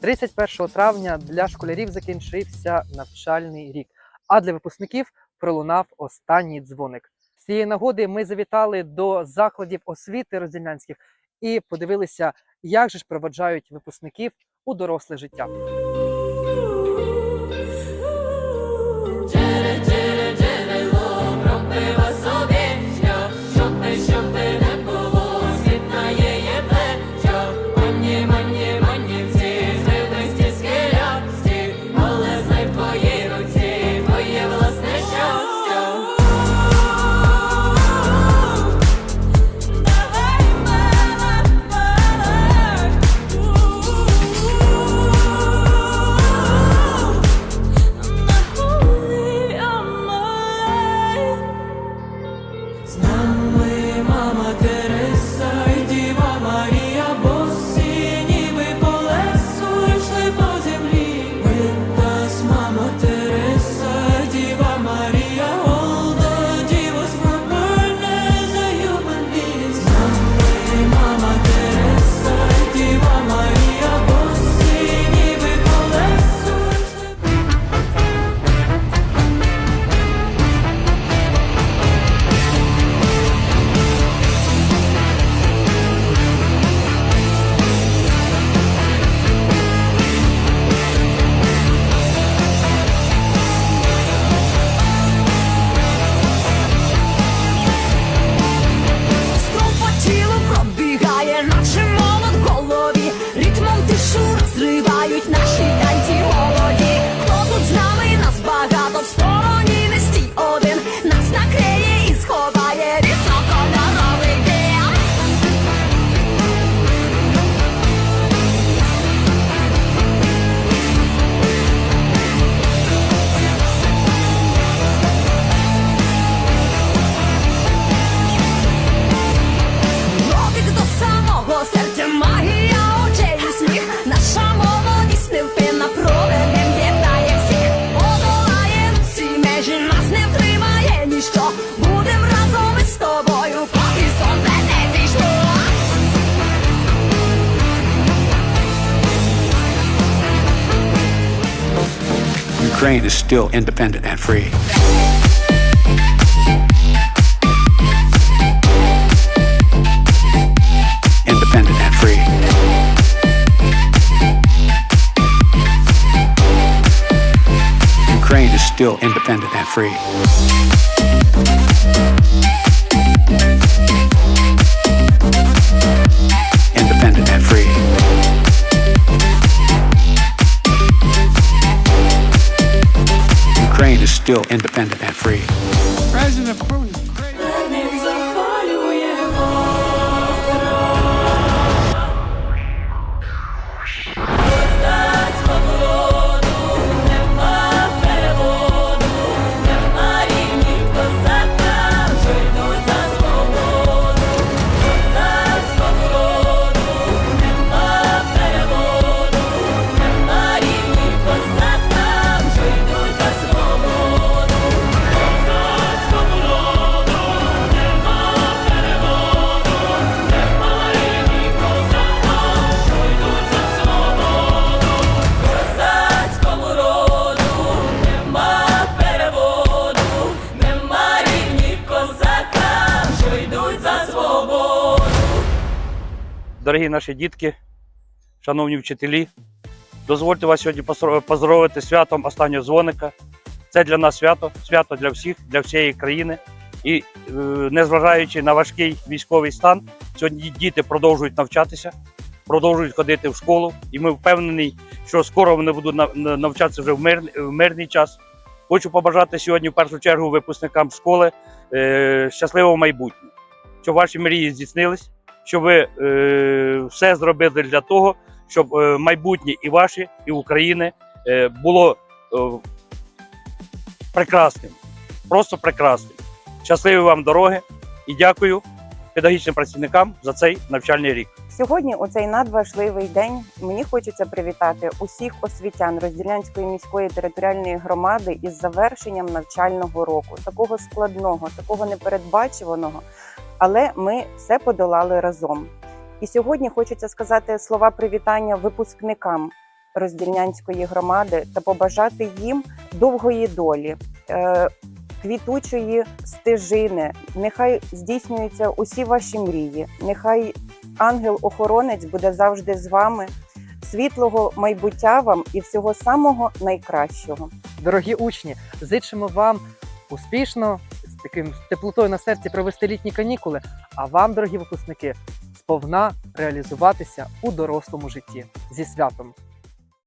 31 травня для школярів закінчився навчальний рік, а для випускників пролунав останній дзвоник. З цієї нагоди ми завітали до закладів освіти роздільнянських і подивилися, як же ж проваджають випускників у доросле життя. Ukraine is still independent and free. Independent and free. Ukraine is still independent and free. Still independent and free. President. Дорогі наші дітки, шановні вчителі, дозвольте вас сьогодні поздоровити святом останнього дзвоника. Це для нас свято, свято для всіх, для всієї країни. І е, незважаючи на важкий військовий стан, сьогодні діти продовжують навчатися, продовжують ходити в школу. І ми впевнені, що скоро вони будуть навчатися вже в, мир, в мирний час. Хочу побажати сьогодні в першу чергу випускникам школи е, щасливого майбутнього, щоб ваші мрії здійснились, щоб ви е, все зробили для того, щоб е, майбутнє і ваше, і України е, було е, прекрасним, просто прекрасним. Щасливі вам дороги і дякую педагогічним працівникам за цей навчальний рік. Сьогодні, у цей надважливий день, мені хочеться привітати усіх освітян Розділянської міської територіальної громади із завершенням навчального року, такого складного, такого непередбачуваного, але ми все подолали разом. І сьогодні хочеться сказати слова привітання випускникам, роздільнянської громади та побажати їм довгої долі. е, Квітучої стежини, нехай здійснюються усі ваші мрії. Нехай ангел-охоронець буде завжди з вами. Світлого майбуття вам і всього самого найкращого. Дорогі учні, зичимо вам успішно таким теплотою на серці провести літні канікули. А вам, дорогі випускники, сповна реалізуватися у дорослому житті зі святом.